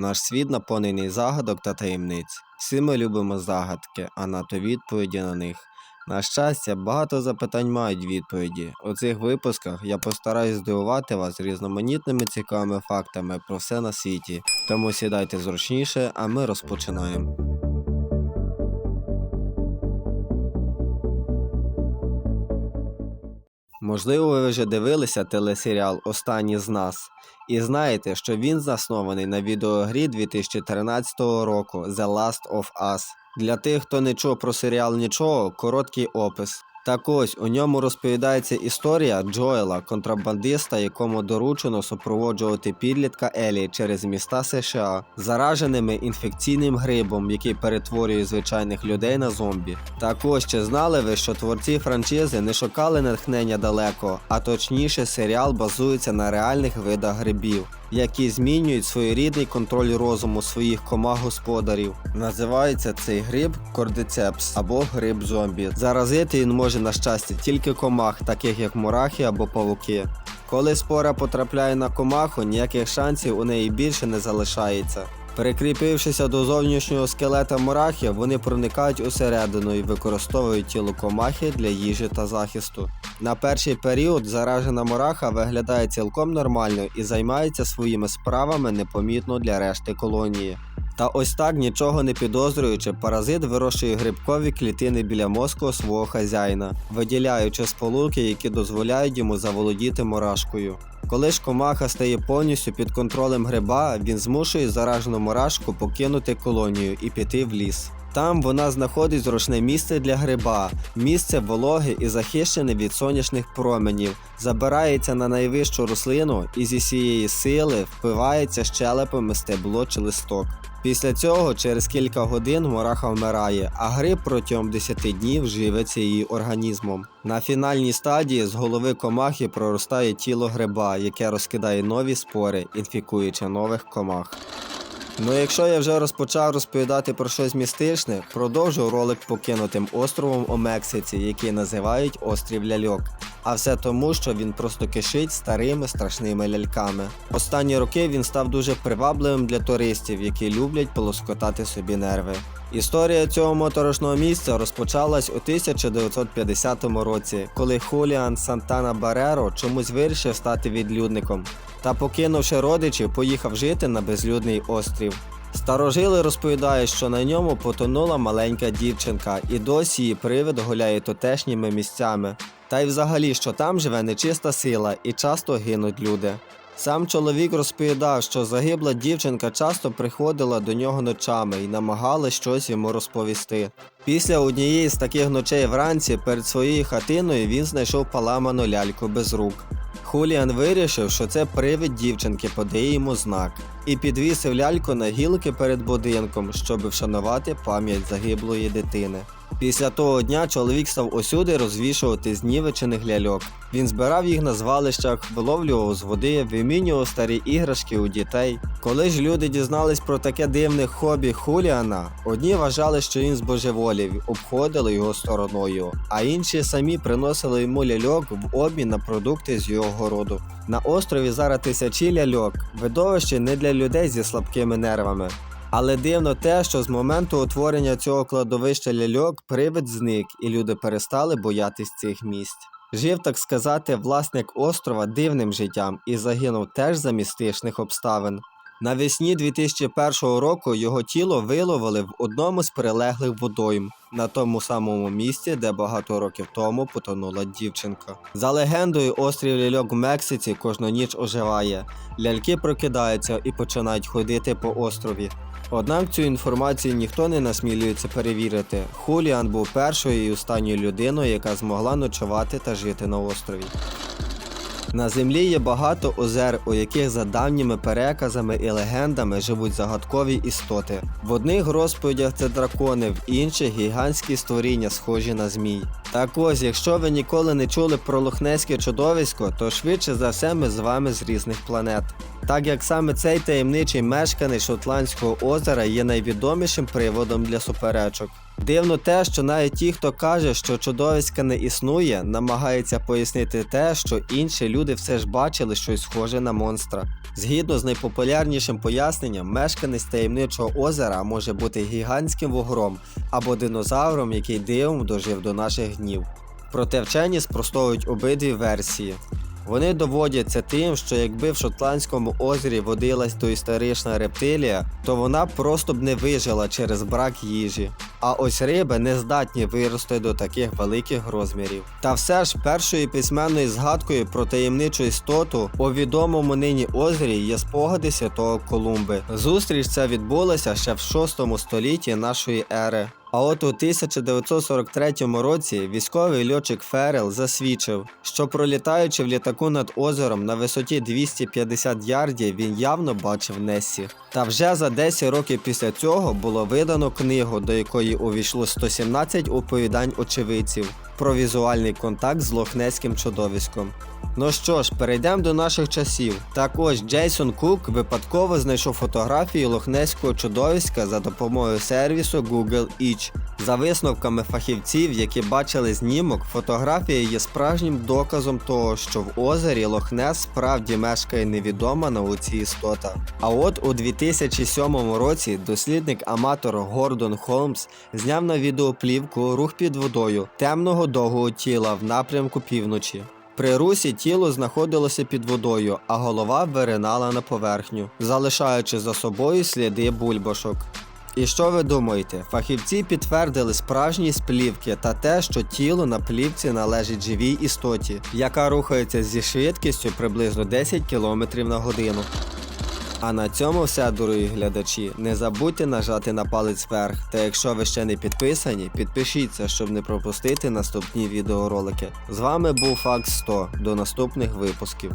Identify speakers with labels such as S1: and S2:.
S1: Наш світ наповнений загадок та таємниць. Всі ми любимо загадки, а НАТО відповіді на них. На щастя, багато запитань мають відповіді. У цих випусках я постараюсь здивувати вас різноманітними цікавими фактами про все на світі. Тому сідайте зручніше, а ми розпочинаємо. Можливо, ви вже дивилися телесеріал Останні з нас і знаєте, що він заснований на відеогрі 2013 року The Last of Us. Для тих, хто не чув про серіал нічого, короткий опис. Так ось у ньому розповідається історія Джоела, контрабандиста, якому доручено супроводжувати підлітка Елі через міста США, зараженими інфекційним грибом, який перетворює звичайних людей на зомбі. Так ось чи знали ви, що творці франшизи не шукали натхнення далеко, а точніше, серіал базується на реальних видах грибів. Які змінюють своєрідний контроль розуму своїх комах господарів. Називається цей гриб кордицепс або гриб зомбі. Заразити він може на щастя тільки комах, таких як мурахи або павуки. Коли спора потрапляє на комаху, ніяких шансів у неї більше не залишається. Прикріпившися до зовнішнього скелета мурахи, вони проникають усередину і використовують тіло комахи для їжі та захисту. На перший період заражена мураха виглядає цілком нормально і займається своїми справами непомітно для решти колонії. Та ось так, нічого не підозрюючи, паразит вирощує грибкові клітини біля мозку свого хазяїна, виділяючи сполуки, які дозволяють йому заволодіти мурашкою. Коли ж комаха стає повністю під контролем гриба, він змушує заражену мурашку покинути колонію і піти в ліс. Там вона знаходить зручне місце для гриба, місце вологе і захищене від сонячних променів, забирається на найвищу рослину і зі всієї сили впивається щелепами стебло чи листок. Після цього через кілька годин мураха вмирає, а гриб протягом 10 днів живиться її організмом. На фінальній стадії з голови комахи проростає тіло гриба, яке розкидає нові спори, інфікуючи нових комах. Ну якщо я вже розпочав розповідати про щось містичне, продовжу ролик покинутим островом у Мексиці, який називають острів Ляльок. А все тому, що він просто кишить старими страшними ляльками. Останні роки він став дуже привабливим для туристів, які люблять полоскотати собі нерви. Історія цього моторошного місця розпочалась у 1950 році, коли Хуліан Сантана Бареро чомусь вирішив стати відлюдником та, покинувши родичів, поїхав жити на безлюдний острів. Старожили розповідають, що на ньому потонула маленька дівчинка, і досі її привид гуляє тутешніми місцями. Та й взагалі, що там живе нечиста сила і часто гинуть люди. Сам чоловік розповідав, що загибла дівчинка часто приходила до нього ночами і намагалась щось йому розповісти. Після однієї з таких ночей вранці перед своєю хатиною він знайшов поламану ляльку без рук. Хуліан вирішив, що це привид дівчинки подає йому знак, і підвісив ляльку на гілки перед будинком, щоб вшанувати пам'ять загиблої дитини. Після того дня чоловік став усюди розвішувати знівечених ляльок. Він збирав їх на звалищах, виловлював з води, вимінював старі іграшки у дітей. Коли ж люди дізнались про таке дивне хобі Хуліана, одні вважали, що він збожеволів, обходили його стороною, а інші самі приносили йому ляльок в обмін на продукти з його городу. На острові зараз тисячі ляльок, видовище не для людей зі слабкими нервами. Але дивно те, що з моменту утворення цього кладовища ляльок привид зник, і люди перестали боятись цих місць. Жив, так сказати, власник острова дивним життям і загинув теж за містичних обставин. Навесні 2001 року його тіло виловили в одному з прилеглих водойм, на тому самому місці, де багато років тому потонула дівчинка. За легендою, острів ляльок в Мексиці кожну ніч оживає. Ляльки прокидаються і починають ходити по острові. Однак цю інформацію ніхто не насмілюється перевірити. Хуліан був першою і останньою людиною, яка змогла ночувати та жити на острові. На землі є багато озер, у яких за давніми переказами і легендами живуть загадкові істоти. В одних розповідях це дракони, в інших гігантські створіння, схожі на змій. Так ось, якщо ви ніколи не чули про лохнеське чудовисько, то швидше за все ми з вами з різних планет. Так як саме цей таємничий мешканець Шотландського озера є найвідомішим приводом для суперечок. Дивно те, що навіть ті, хто каже, що чудовиська не існує, намагається пояснити те, що інші люди все ж бачили щось схоже на монстра. Згідно з найпопулярнішим поясненням, мешканець таємничого озера може бути гігантським вугром або динозавром, який дивом дожив до наших днів. Проте вчені спростовують обидві версії. Вони доводять це тим, що якби в Шотландському озері водилась доісторична рептилія, то вона просто б не вижила через брак їжі. А ось риби не здатні вирости до таких великих розмірів. Та все ж першою письменною згадкою про таємничу істоту у відомому нині озері є спогади святого Колумби. Зустріч ця відбулася ще в 6 столітті нашої ери. А от у 1943 році військовий льотчик Ферел засвідчив, що пролітаючи в літаку над озером на висоті 250 ярдів, він явно бачив Нессі. Та вже за 10 років після цього було видано книгу, до якої увійшло 117 оповідань очевидців про візуальний контакт з лохнеським чудовиськом. Ну що ж, перейдемо до наших часів. Так ось Джейсон Кук випадково знайшов фотографії лохнеського чудовиська за допомогою сервісу Google Each. За висновками фахівців, які бачили знімок, фотографія є справжнім доказом того, що в озері Лохнес справді мешкає невідома науці істота. А от у 2007 році дослідник-аматор Гордон Холмс зняв на відеоплівку рух під водою темного довгого тіла в напрямку півночі. При русі тіло знаходилося під водою, а голова виринала на поверхню, залишаючи за собою сліди бульбашок. І що ви думаєте? Фахівці підтвердили справжність плівки та те, що тіло на плівці належить живій істоті, яка рухається зі швидкістю приблизно 10 км на годину. А на цьому все, дорогі глядачі. Не забудьте нажати на палець вверх. Та якщо ви ще не підписані, підпишіться, щоб не пропустити наступні відеоролики. З вами був Факт 100. До наступних випусків.